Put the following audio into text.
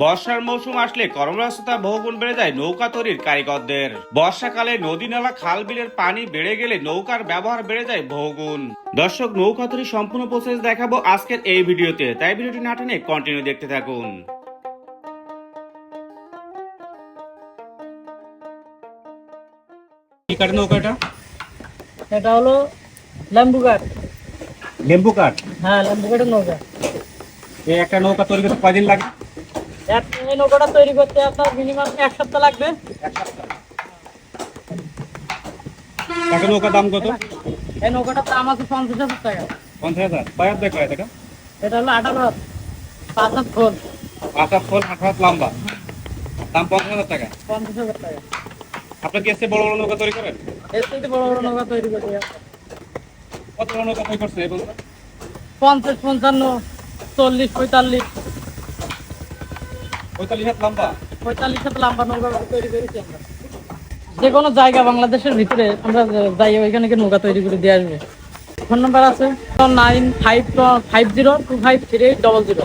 বর্ষার মৌসুম আসলে কর্মব্যস্ততা বহুগুণ বেড়ে যায় নৌকা তৈরির কারিগরদের। বর্ষাকালে নদী নালা খাল বিলের পানি বেড়ে গেলে নৌকার ব্যবহার বেড়ে যায় বহুগুণ। দর্শক নৌকা তৈরির সম্পূর্ণ প্রসেস দেখাবো আজকের এই ভিডিওতে। তাই ভিডিওটি না টেনে কন্টিনিউ দেখতে থাকুন। কি কাঠের নৌকা এটা? এটা হলো লেম্বু কাঠ। লেম্বু কাঠ? হ্যাঁ লেম্বু কাঠের নৌকা। এই একটা নৌকা তৈরি করতে কয়দিন লাগে? এই নৌকাটা তৈরি করতে আপনার মিনিমাম এক সপ্তাহ লাগবে। নৌকার দাম কত? এই নৌকাটার দাম আছে পঞ্চাশ হাজার টাকা। পঞ্চাশ হাজার। কয় এটা এটা হলো আঠারো হাত। পাঁচ হাত খোল। পাঁচ হাত ফোল আঠারো হাত লম্বা। দাম পঞ্চাশ হাজার টাকা। পঞ্চাশ হাজার টাকা। কি এসে বড় বড় নৌকা তৈরি করেন? থেকে বড় বড় নৌকা তৈরি করতে কত বড় নৌকা তৈরি করছে? পঞ্চাশ পঞ্চান্ন চল্লিশ পঁয়তাল্লিশ। যে কোনো জায়গা বাংলাদেশের ভিতরে আমরা যাই, ওইখানে নৌকা তৈরি করে দিয়ে আসবে। ফোন নাম্বার আছে nine five five zero, two five three eight double zero.